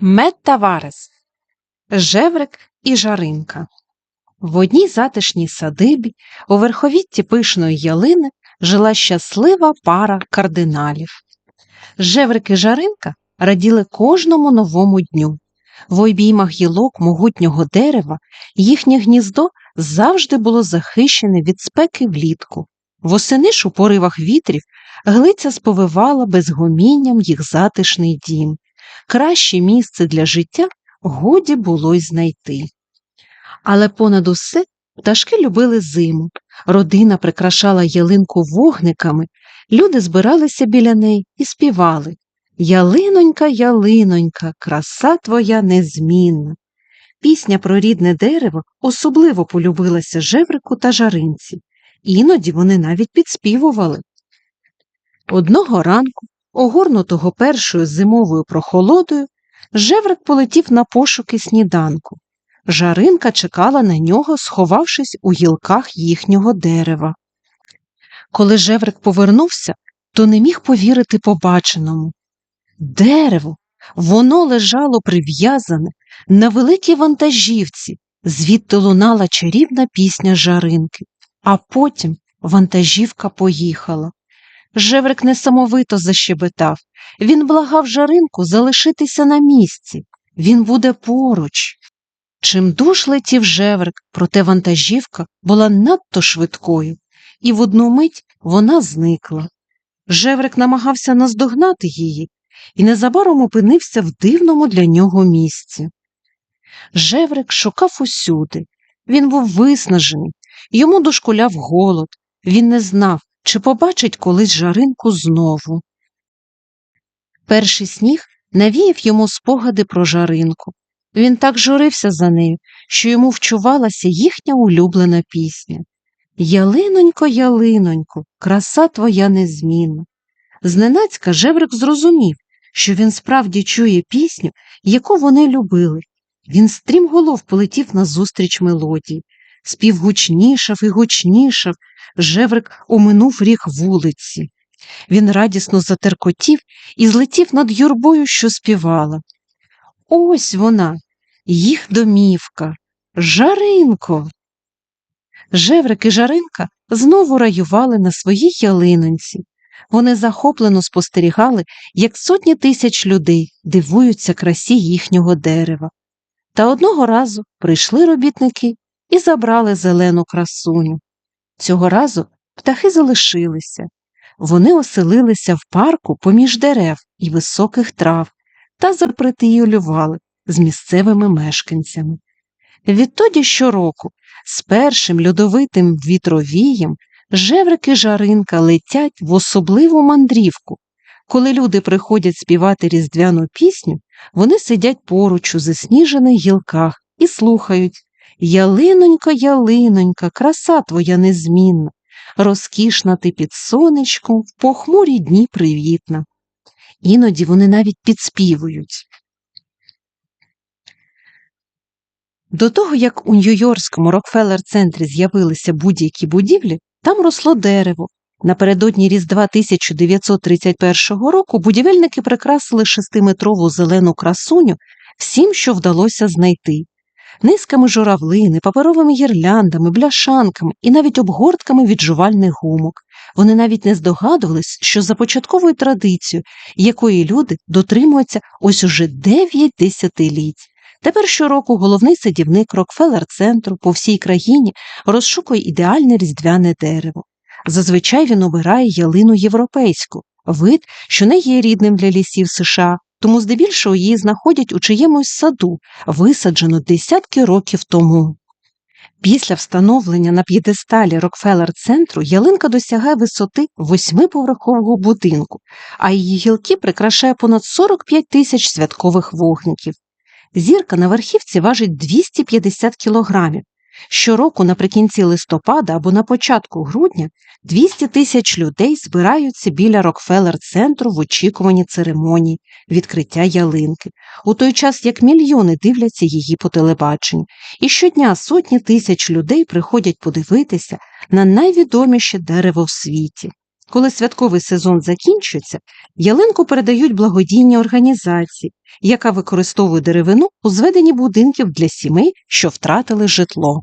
Метта Варес Жеврик і Жаринка. В одній затишній садибі у верховітті пишної ялини жила щаслива пара кардиналів. Жеврик і Жаринка раділи кожному новому дню. В обіймах гілок могутнього дерева їхнє гніздо завжди було захищене від спеки влітку. Восени ж у поривах вітрів глиця сповивала безгомінням їх затишний дім краще місце для життя годі було й знайти. Але понад усе пташки любили зиму, родина прикрашала ялинку вогниками, люди збиралися біля неї і співали Ялинонька, ялинонька, краса твоя незмінна. Пісня про рідне дерево особливо полюбилася жеврику та жаринці, іноді вони навіть підспівували. Одного ранку Огорнутого першою зимовою прохолодою, Жеврик полетів на пошуки сніданку. Жаринка чекала на нього, сховавшись у гілках їхнього дерева. Коли Жеврик повернувся, то не міг повірити побаченому. Дерево, воно лежало прив'язане на великій вантажівці, звідти лунала чарівна пісня жаринки, а потім вантажівка поїхала. Жеврик несамовито защебетав. Він благав жаринку залишитися на місці. Він буде поруч. Чим душ летів Жеврик, проте вантажівка була надто швидкою, і в одну мить вона зникла. Жеврик намагався наздогнати її і незабаром опинився в дивному для нього місці. Жеврик шукав усюди. Він був виснажений, йому дошкуляв голод. Він не знав, чи побачить колись жаринку знову. Перший сніг навіяв йому спогади про жаринку. Він так журився за нею, що йому вчувалася їхня улюблена пісня. Ялинонько, ялинонько, краса твоя незмінна. Зненацька Жеврик зрозумів, що він справді чує пісню, яку вони любили. Він стрімголов полетів назустріч мелодії, спів гучнішав і гучнішав, Жеврик оминув ріг вулиці. Він радісно затеркотів і злетів над юрбою, що співала. Ось вона, їх домівка, Жаринко. Жеврик і Жаринка знову раювали на своїй ялинонці. Вони захоплено спостерігали, як сотні тисяч людей дивуються красі їхнього дерева. Та одного разу прийшли робітники і забрали зелену красуню. Цього разу птахи залишилися. Вони оселилися в парку поміж дерев і високих трав та запритиюлювали з місцевими мешканцями. Відтоді щороку з першим льодовитим вітровієм жеврики жаринка летять в особливу мандрівку. Коли люди приходять співати різдвяну пісню, вони сидять поруч у засніжених гілках і слухають Ялинонько, ялинонька, краса твоя незмінна, розкішна ти під сонечком, в похмурі дні привітна. Іноді вони навіть підспівують. До того, як у Нью-Йоркському Рокфеллер центрі з'явилися будь-які будівлі, там росло дерево. Напередодні Різдва 1931 року будівельники прикрасили шестиметрову зелену красуню всім, що вдалося знайти низками журавлини, паперовими гірляндами, бляшанками і навіть обгортками від жувальних гумок. Вони навіть не здогадувались, що за початковою традицією, якої люди дотримуються ось уже дев'ять десятиліть. Тепер щороку головний садівник Рокфеллер центру по всій країні розшукує ідеальне різдвяне дерево. Зазвичай він обирає ялину європейську, вид, що не є рідним для лісів США, тому здебільшого її знаходять у чиємусь саду, висаджено десятки років тому. Після встановлення на п'єдесталі Рокфеллер центру ялинка досягає висоти восьмиповерхового будинку, а її гілки прикрашає понад 45 тисяч святкових вогників. Зірка на верхівці важить 250 кілограмів, Щороку наприкінці листопада або на початку грудня 200 тисяч людей збираються біля Рокфеллер центру в очікуванні церемонії відкриття ялинки, у той час як мільйони дивляться її по телебаченню, і щодня сотні тисяч людей приходять подивитися на найвідоміше дерево в світі. Коли святковий сезон закінчується, ялинку передають благодійній організації, яка використовує деревину у зведенні будинків для сімей, що втратили житло.